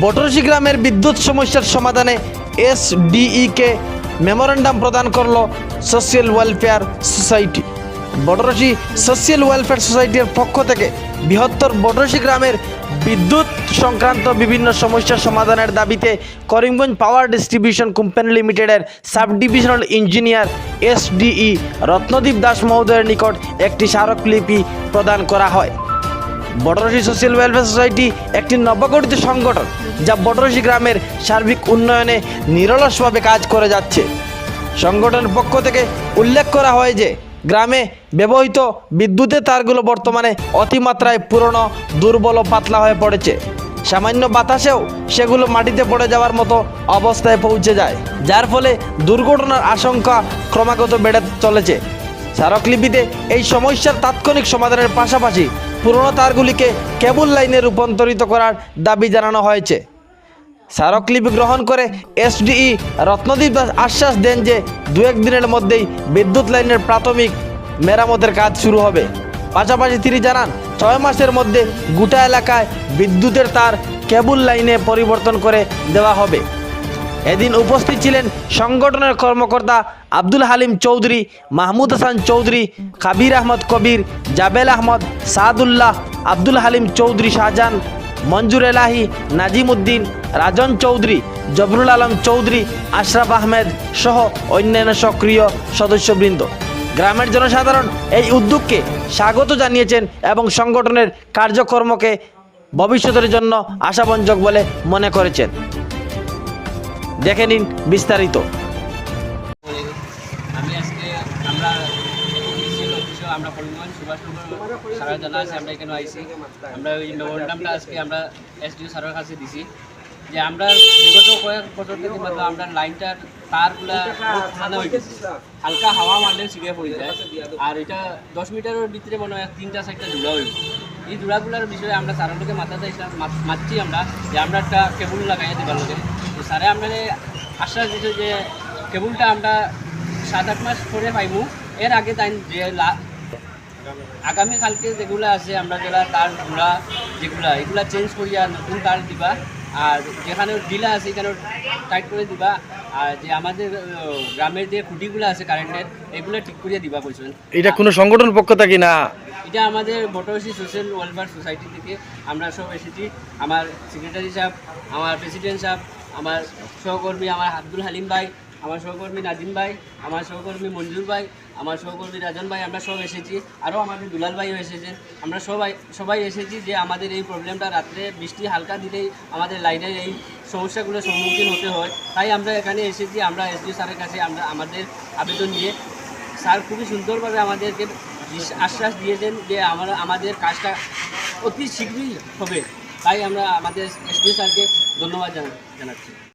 বটরসি গ্রামের বিদ্যুৎ সমস্যার সমাধানে এসডিইকে মেমোরেন্ডাম প্রদান করল সোশিয়াল ওয়েলফেয়ার সোসাইটি। বটরসি সোশিয়াল ওয়েলফেয়ার সোসাইটির পক্ষ থেকে বৃহত্তর বটরসি গ্রামের বিদ্যুৎ সংক্রান্ত বিভিন্ন সমস্যার সমাধানের দাবিতে করিমগঞ্জ পাওয়ার ডিস্ট্রিবিউশন কোম্পানি লিমিটেডের sub divisional engineer SDE Ratnadeep Das মহোদয়ের নিকট একটি স্মারকলিপি প্রদান করা হয়। বটরসি সোশ্যাল ওয়েলফেয়ার সোসাইটি একটি নবগঠিত সংগঠন যা বটরসি গ্রামের সার্বিক উন্নয়নে নিরলসভাবে কাজ করে যাচ্ছে। সংগঠনের পক্ষ থেকে উল্লেখ করা হয় যে, গ্রামে ব্যবহৃত বিদ্যুতের তারগুলো বর্তমানে অতিমাত্রায় পুরনো, দুর্বল ও পাতলা হয়ে পড়েছে। সামান্য বাতাসেও সেগুলো মাটিতে পড়ে যাওয়ার মতো অবস্থায় পৌঁছে যায়, যার ফলে দুর্ঘটনার আশঙ্কা ক্রমাগত বেড়ে চলেছে। স্মারকলিপিতে এই সমস্যার তাৎক্ষণিক সমাধানের পাশাপাশি পুরনো তারগুলিকে কেবল লাইনে রূপান্তরিত করার দাবি জানানো হয়েছে। স্মারকলিপি গ্রহণ করে এসডিই রত্নদীপ দাস আশ্বাস দেন যে দু দিনের মধ্যেই বিদ্যুৎ লাইনের প্রাথমিক মেরামতের কাজ শুরু হবে। পাশাপাশি তিনি জানান, ছয় মাসের মধ্যে গোটা এলাকায় বিদ্যুতের তার কেবল লাইনে পরিবর্তন করে দেওয়া হবে। এদিন উপস্থিত ছিলেন সংগঠনের কর্মকর্তা আব্দুল হালিম চৌধুরী, মাহমুদ হাসান চৌধুরী কাবির আহমদ কবির, জাবেল আহমদ, সাদুল্লাহ, আব্দুল হালিম চৌধুরী শাহজাহান, মঞ্জুর এলাহি, নাজিম উদ্দিন, রাজন চৌধুরী, জবরুল আলম চৌধুরী, আশরাফ আহমেদ সহ অন্যান্য সক্রিয় সদস্যবৃন্দ। গ্রামের জনসাধারণ এই উদ্যোগকে স্বাগত জানিয়েছেন এবং সংগঠনের কার্যকর্মকে ভবিষ্যতের জন্য আশাবঞ্জক বলে মনে করেছেন। দেখে নিন বিস্তারিত। আমি আজকে আমরা আমরা করিমগঞ্জ আমরা এখানে আইসি আমরা ওই মেমোরেন্ডামটা আজকে আমরা এসডিও স্যারের কাছে দিছি। যে আমরা বিগত কয়েক বছর আমরা লাইনটার তারগুলা পুরানো হয়ে হালকা হাওয়া মারলেও ছিঁড়ে পড়ে যায়। আর এটা দশ মিটারের ভিতরে মনে হয় তিনটা, চারটা জোড়া হইব এই জোড়াগুলার বিষয়ে আমরা স্যারের লোকে এসে- মাত- মাতছি আমরা যে আমরা একটা কেবল লাগাইয়া দেবার লোকে। তো স্যারে আমরা আশ্বাস দিছে যে কেবলটা আমরা সাত, আট মাস পরে পাইমু। এর আগে তাই যে লা- আগামী কালকে যেগুলো আছে, আমরা যারা তার ঘোড়া যেগুলা, এগুলা চেঞ্জ করিয়া নতুন তার দিবা। আর যেখানে ডিলা আছে, এখানে টাইট করে দিবা। আর যে আমাদের গ্রামের যে খুঁটিগুলো আছে কারেন্টের এগুলো ঠিক করিয়া দিবা বলছেন। এটা কোনো সংগঠন পক্ষ থেকে না? এটা আমাদের বটরসি সোশ্যাল ওয়েলফেয়ার সোসাইটি থেকে আমরা সব এসেছি। আমার সেক্রেটারি সাহেব, আমার প্রেসিডেন্ট সাহেব, আমার সহকর্মী, আমার আব্দুল হালিম ভাই, আমার সহকর্মী নাজিম ভাই, আমার সহকর্মী মঞ্জুর ভাই, আমার সহকর্মী রাজন ভাই, আমরা সব এসেছি। আরও আমাদের দুলাল ভাইও এসেছেন আমরা সবাই সবাই এসেছি যে আমাদের এই প্রবলেমটা রাত্রে বৃষ্টি হালকা দিলেই আমাদের লাইনের এই সমস্যাগুলোর সম্মুখীন হতে হয়। তাই আমরা এখানে এসেছি। আমরা এসডিও স্যারের কাছে আমরা আমাদের আবেদন নিয়ে। স্যার খুবই সুন্দরভাবে আমাদেরকে আশ্বাস দিয়েছেন যে আমরা আমাদের কাজটা অতি শীঘ্রই হবে। তাই আমরা আমাদের এসডিও স্যারকে ধন্যবাদ জানাচ্ছি।